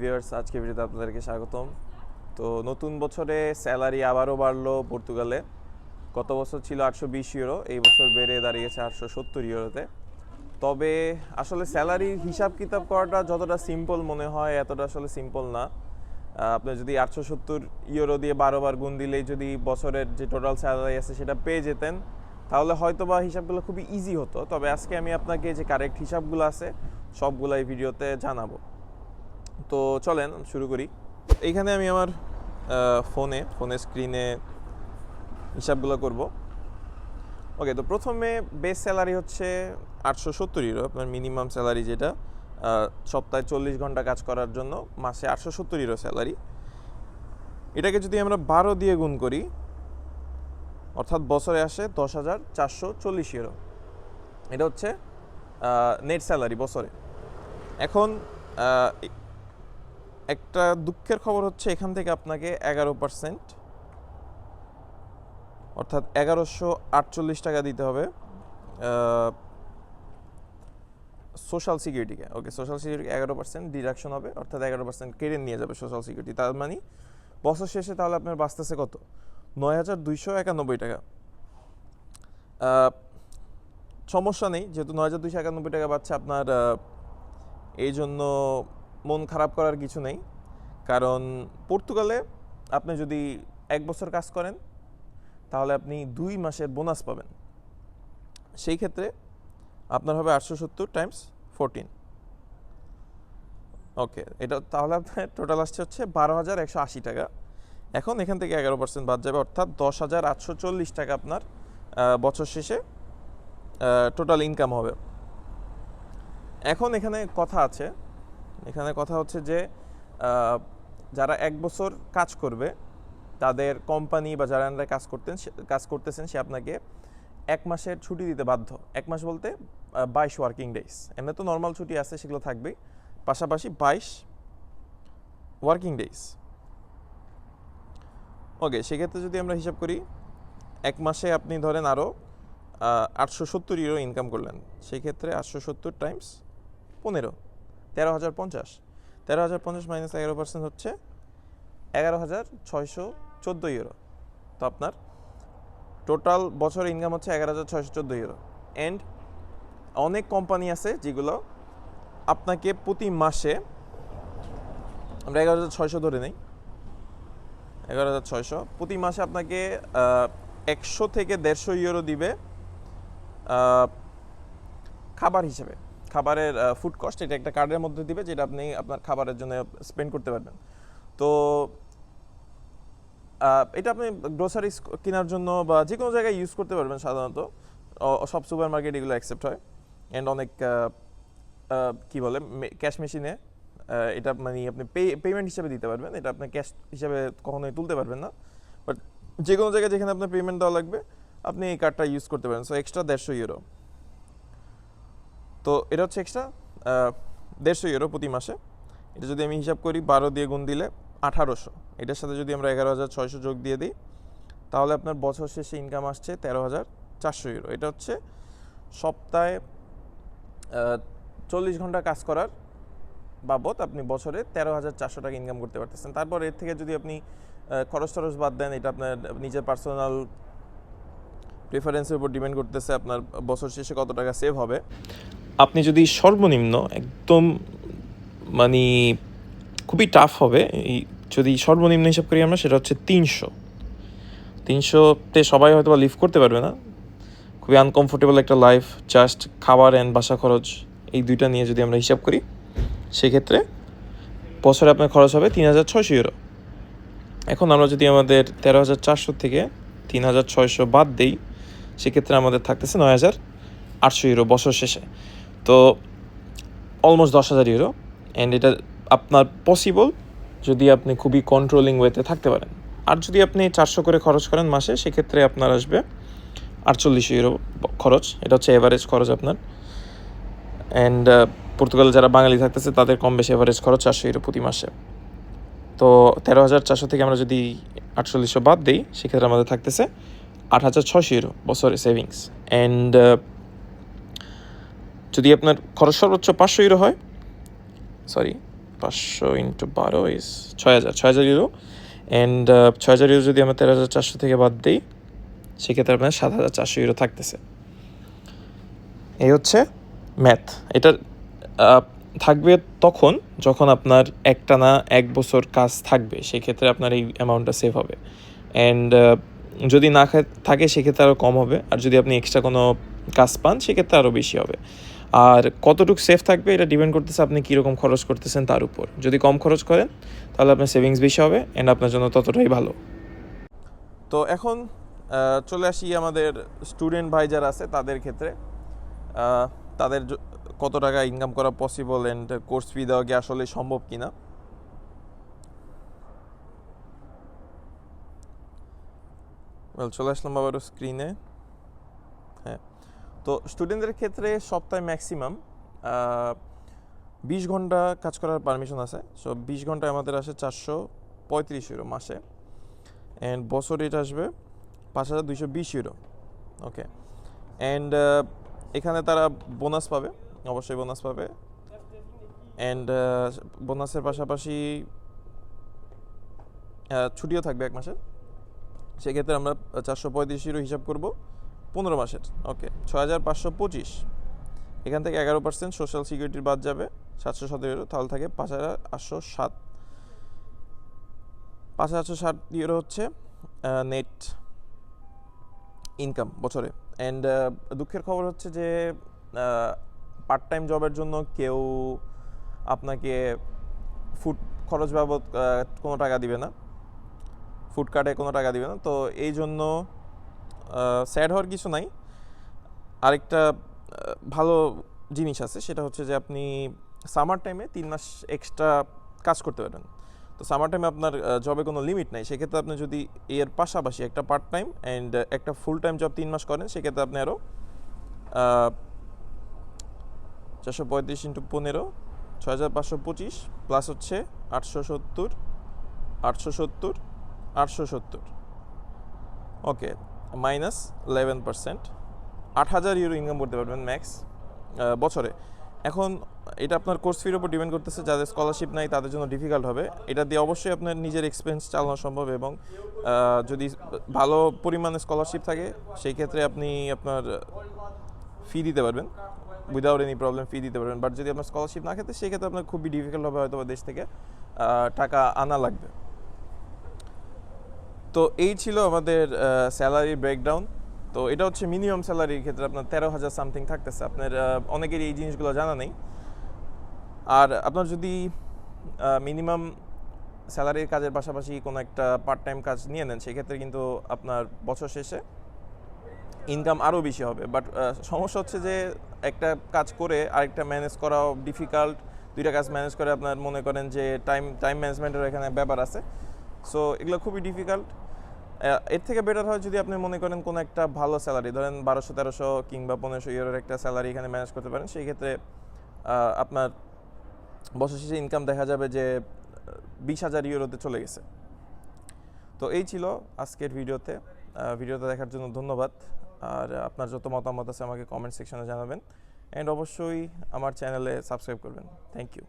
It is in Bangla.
ভিউয়ার্স আজকে ভিডিওতে আপনাদেরকে স্বাগতম। তো নতুন বছরে স্যালারি আবারও বাড়লো পর্তুগালে। গত বছর ছিল আটশো বিশ ইউরো এই বছর বেড়ে দাঁড়িয়েছে আটশো সত্তর ইউরোতে তবে আসলে স্যালারির হিসাব কিতাব করাটা যতটা সিম্পল মনে হয় এতটা আসলে সিম্পল না। আহ, আপনি যদি আটশো সত্তর ইউরো দিয়ে বারো বার গুণ দিলেই যদি বছরের যে টোটাল স্যালারি আছে সেটা পেয়ে যেতেন তাহলে হয়তো বা হিসাবগুলো খুবই ইজি হতো। তবে আজকে আমি আপনাকে যে কারেক্ট হিসাবগুলো আছে সবগুলো এই ভিডিওতে জানাব। তো চলেন শুরু করি। এইখানে আমি আমার ফোনে ফোনের স্ক্রিনে হিসাবগুলো করব। ওকে তো প্রথমে বেস স্যালারি হচ্ছে আটশো সত্তর ইউরো আপনার মিনিমাম স্যালারি যেটা সপ্তাহে চল্লিশ ঘণ্টা কাজ করার জন্য মাসে আটশো সত্তর ইউরো স্যালারি এটাকে যদি আমরা বারো দিয়ে গুণ করি, অর্থাৎ বছরে আসে দশ হাজার চারশো চল্লিশ ইউরো এটা হচ্ছে নেট স্যালারি বছরে। এখন একটা দুঃখের খবর হচ্ছে এখান থেকে আপনাকে এগারো পার্সেন্ট অর্থাৎ এগারোশো আটচল্লিশ টাকা দিতে হবে সোশ্যাল সিকিউরিটিকে ওকে সোশ্যাল সিকিউরিটি এগারো পার্সেন্ট ডিডাকশন হবে, অর্থাৎ এগারো পার্সেন্ট কেড়ে নিয়ে যাবে সোশ্যাল সিকিউরিটি তার মানে বছর শেষে তাহলে আপনার বাঁচতেছে কত? নয় হাজার দুইশো একানব্বই টাকা। সমস্যা নেই, যেহেতু নয় হাজার দুইশো একানব্বই টাকা পাচ্ছে আপনার এই জন্য মন খারাপ করার কিছু নেই। কারণ পর্তুগালে আপনি যদি এক বছর কাজ করেন, তাহলে আপনি দুই মাসের বোনাস পাবেন। সেই ক্ষেত্রে আপনার হবে আটশো সত্তর টাইমস ফোরটিন ওকে, এটা তাহলে আপনার টোটাল আসছে হচ্ছে বারো হাজার একশো আশি টাকা। এখন এখান থেকে এগারো পার্সেন্ট বাদ যাবে, অর্থাৎ দশ হাজার আটশো চল্লিশ টাকা আপনার বছর শেষে টোটাল ইনকাম হবে। এখন এখানে কথা আছে এখানে কথা হচ্ছে যে যারা এক বছর কাজ করবে, তাদের কোম্পানি বা যারা আন্ডারে কাজ করতেন কাজ করতেছেন, সে আপনাকে এক মাসের ছুটি দিতে বাধ্য। এক মাস বলতে বাইশ ওয়ার্কিং ডেজ এমনি তো নর্মাল ছুটি আছে, সেগুলো থাকবেই। পাশাপাশি বাইশ ওয়ার্কিং ডেজ ওকে সেক্ষেত্রে যদি আমরা হিসাব করি, এক মাসে আপনি ধরেন আরও আটশো সত্তর ইউরো ইনকাম করলেন। সেই ক্ষেত্রে আটশো সত্তর টাইমস পনেরো। তেরো হাজার পঞ্চাশ। তেরো হাজার পঞ্চাশ মাইনাস এগারো পার্সেন্ট হচ্ছে এগারো হাজার ছয়শো চোদ্দ ইউরো তো আপনার টোটাল বছর ইনকাম হচ্ছে এগারো হাজার ছয়শো চোদ্দ ইউরো অ্যান্ড অনেক কোম্পানি আছে যেগুলো আপনাকে প্রতি মাসে, আমরা এগারো হাজার ছয়শো ধরে নেই, এগারো হাজার ছয়শো প্রতি মাসে আপনাকে একশো থেকে দেড়শো ইউরো দিবে খাবার হিসেবে। খাবারের ফুড কস্ট এটা একটা কার্ডের মধ্যে দিবে যেটা আপনি আপনার খাবারের জন্য স্পেন্ড করতে পারবেন। তো এটা আপনি গ্রোসারিজ কেনার জন্য বা যে কোনো জায়গায় ইউজ করতে পারবেন সাধারণত। সব সুপার মার্কেট এগুলো অ্যাকসেপ্ট হয়। অ্যান্ড অনেক কি বলে ক্যাশ মেশিনে এটা মানে আপনি পে পেমেন্ট হিসাবে দিতে পারবেন। এটা আপনি ক্যাশ হিসাবে কখনোই তুলতে পারবেন না। বাট যে কোনো জায়গায় যেখানে আপনার পেমেন্ট দেওয়া লাগবে, আপনি এই কার্ডটা ইউজ করতে পারেন। সো এক্সট্রা দেড়শো ইউরো তো এটা হচ্ছে এক্সট্রা দেড়শো ইউরো প্রতি মাসে। এটা যদি আমি হিসাব করি, বারো দিয়ে গুণ দিলে আঠারোশো। এটার সাথে যদি আমরা এগারো হাজার ছয়শো যোগ দিয়ে দিই, তাহলে আপনার বছর শেষে ইনকাম আসছে তেরো হাজার চারশো ইউরো এটা হচ্ছে সপ্তাহে চল্লিশ ঘণ্টা কাজ করার বাবদ আপনি বছরে তেরো হাজার চারশো টাকা ইনকাম করতে পারতেছেন। তারপর এর থেকে যদি আপনি খরচ টরচ বাদ দেন, এটা আপনার নিজের পার্সোনাল প্রেফারেন্সের উপর ডিপেন্ড করতেছে, আপনার বছর শেষে কত টাকা সেভ হবে। আপনি যদি সর্বনিম্ন একদম মানে খুবই টাফ হবে, এই যদি সর্বনিম্ন হিসাব করি আমরা, সেটা হচ্ছে তিনশো। তিনশোতে সবাই হয়তো বা লিভ করতে পারবে না। খুবই আনকমফোর্টেবল একটা লাইফ জাস্ট খাবার অ্যান্ড বাসা খরচ, এই দুইটা নিয়ে যদি আমরা হিসাব করি, সেক্ষেত্রে বছরে আপনার খরচ হবে তিন হাজার ছয়শো ইউরো এখন আমরা যদি আমাদের তেরো হাজার চারশো থেকে তিন হাজার ছয়শো বাদ দেই, সেক্ষেত্রে আমাদের থাকতেছে নয় হাজার আটশো ইউরো বছর শেষে। তো অলমোস্ট দশ হাজার ইউরো অ্যান্ড এটা আপনার পসিবল যদি আপনি খুবই কন্ট্রোলিং ওয়েতে থাকতে পারেন। আর যদি আপনি চারশো করে খরচ করেন মাসে, সেক্ষেত্রে আপনার আসবে আটচল্লিশ ইউরো খরচ, এটা হচ্ছে এভারেজ খরচ আপনার। অ্যান্ড পর্তুগালে যারা বাঙালি থাকতেছে, তাদের কম বেশি এভারেজ খরচ চারশো ইউরো প্রতি মাসে। তো তেরো হাজার চারশো থেকে আমরা যদি আটচল্লিশশো বাদ দিই, সেক্ষেত্রে আমাদের থাকতেছে আট হাজার ছশো ইউরো বছরে সেভিংস অ্যান্ড যদি আপনার খরচ সর্বোচ্চ পাঁচশো ইউরো হয় সরি পাঁচশো ইন্টু বারো ইস ছয় হাজার ছয় হাজার ইউরো অ্যান্ড ছয় হাজার ইউরো যদি আমরা তেরো হাজার চারশো থেকে বাদ দিই, সেক্ষেত্রে আপনার সাত হাজার চারশো ইউরো থাকতেছে। এই হচ্ছে ম্যাথ এটা থাকবে তখন যখন আপনার একটানা এক বছর কাজ থাকবে, সেক্ষেত্রে আপনার এই অ্যামাউন্টটা সেভ হবে। অ্যান্ড যদি না থাকে সেক্ষেত্রে আরও কম হবে। আর যদি আপনি এক্সট্রা কোনো কাজ পান, সেক্ষেত্রে আরও বেশি হবে। আর কতটুকু সেফ থাকবে এটা ডিপেন্ড করতেছে আপনি কীরকম খরচ করতেছেন তার উপর। যদি কম খরচ করেন, তাহলে আপনার সেভিংস বেশি হবে অ্যান্ড আপনার জন্য ততটাই ভালো। তো এখন চলে আসি আমাদের স্টুডেন্ট ভাই যারা আছে, তাদের ক্ষেত্রে। তাদের কত টাকা ইনকাম করা পসিবল অ্যান্ড কোর্স ফি দেওয়া কি আসলে সম্ভব কি না চলে আসলাম আবারও স্ক্রিনে তো স্টুডেন্টদের ক্ষেত্রে সপ্তাহে ম্যাক্সিমাম বিশ ঘণ্টা কাজ করার পারমিশন আছে। সো বিশ ঘন্টায় আমাদের আসে চারশো পঁয়ত্রিশ ইউরো মাসে। অ্যান্ড বছর এটা আসবে পাঁচ হাজার দুইশো বিশ ইউরো ওকে অ্যান্ড এখানে তারা বোনাস পাবে, অবশ্যই বোনাস পাবে। অ্যান্ড বোনাসের পাশাপাশি ছুটিও থাকবে এক মাসের সেক্ষেত্রে আমরা চারশো পঁয়ত্রিশ ইউরো হিসাব করব। পনেরো মাসের ওকে ছয় হাজার পাঁচশো পঁচিশ। এখান থেকে এগারো পার্সেন্ট সোশ্যাল সিকিউরিটির বাদ যাবে, সাতশো সতেরো, তাহলে থাকে পাঁচ হাজার আটশো সাত। পাঁচ হাজার আটশো ষাট ইউরো হচ্ছে নেট ইনকাম বছরে। অ্যান্ড দুঃখের খবর হচ্ছে যে পার্ট টাইম জবের জন্য কেউ আপনাকে ফুড খরচ বাবদ কোনো টাকা দিবে না। ফুড কার্ডে কোনো টাকা দিবে না। তো এই জন্য স্যাড হওয়ার কিছু নাই। আরেকটা ভালো জিনিস আছে, সেটা হচ্ছে যে আপনি সামার টাইমে তিন মাস এক্সট্রা কাজ করতে পারেন। তো সামার টাইমে আপনার জবে কোনো লিমিট নাই, সেক্ষেত্রে আপনি যদি এর পাশাপাশি একটা পার্ট টাইম অ্যান্ড একটা ফুল টাইম জব তিন মাস করেন, সেক্ষেত্রে আপনি আরও চারশো পঁয়ত্রিশ ইন্টু পনেরো, ছয় হাজার পাঁচশো পঁচিশ প্লাস হচ্ছে আটশো সত্তর আটশো সত্তর আটশো সত্তর। ওকে মাইনাস ইলেভেন পার্সেন্ট আট হাজার ইউরো ইনকাম করতে পারবেন ম্যাক্স বছরে। এখন এটা আপনার কোর্স ফির উপর ডিপেন্ড করতেছে, যাদের স্কলারশিপ নাই তাদের জন্য ডিফিকাল্ট হবে। এটা দিয়ে অবশ্যই আপনার নিজের এক্সপেন্স চালানো সম্ভব এবং যদি ভালো পরিমাণে স্কলারশিপ থাকে, সেই ক্ষেত্রে আপনি আপনার ফি দিতে পারবেন। উইদাউট এনি প্রবলেম ফি দিতে পারবেন। বাট যদি আপনার স্কলারশিপ না খেতে, সেই ক্ষেত্রে আপনার খুবই ডিফিকাল্ট হবে হয়তো দেশ থেকে টাকা আনা লাগবে। তো এই ছিল আমাদের স্যালারি ব্রেকডাউন তো এটা হচ্ছে মিনিমাম স্যালারির ক্ষেত্রে আপনার তেরো হাজার সামথিং থাকতেছে। আপনার আহ, অনেকেরই এই জিনিসগুলো জানা নেই। আর আপনার যদি মিনিমাম স্যালারির কাজের পাশাপাশি কোনো একটা পার্ট টাইম কাজ নিয়ে নেন সেক্ষেত্রে কিন্তু আপনার বছর শেষে ইনকাম আরও বেশি হবে। বাট সমস্যা হচ্ছে যে একটা কাজ করে আরেকটা ম্যানেজ করাও ডিফিকাল্ট দুইটা কাজ ম্যানেজ করে আপনার মনে করেন যে টাইম টাইম ম্যানেজমেন্টের এখানে ব্যাপার আছে। সো এগুলো খুবই ডিফিকাল্ট এর থেকে বেটার হয় যদি আপনি মনে করেন কোনো একটা ভালো স্যালারি ধরেন বারোশো তেরোশো কিংবা পনেরোশো ইউরোর একটা স্যালারি এখানে ম্যানেজ করতে পারেন সেই ক্ষেত্রে আপনার বছর শেষে ইনকাম দেখা যাবে যে বিশ হাজার ইউরোতে চলে গেছে। তো এই ছিল আজকের ভিডিওতে। আহ, ভিডিওটা দেখার জন্য ধন্যবাদ। আর আপনার যত মতামত আছে আমাকে কমেন্ট সেকশনে জানাবেন। অ্যান্ড অবশ্যই আমার চ্যানেলে সাবস্ক্রাইব করবেন। Thank you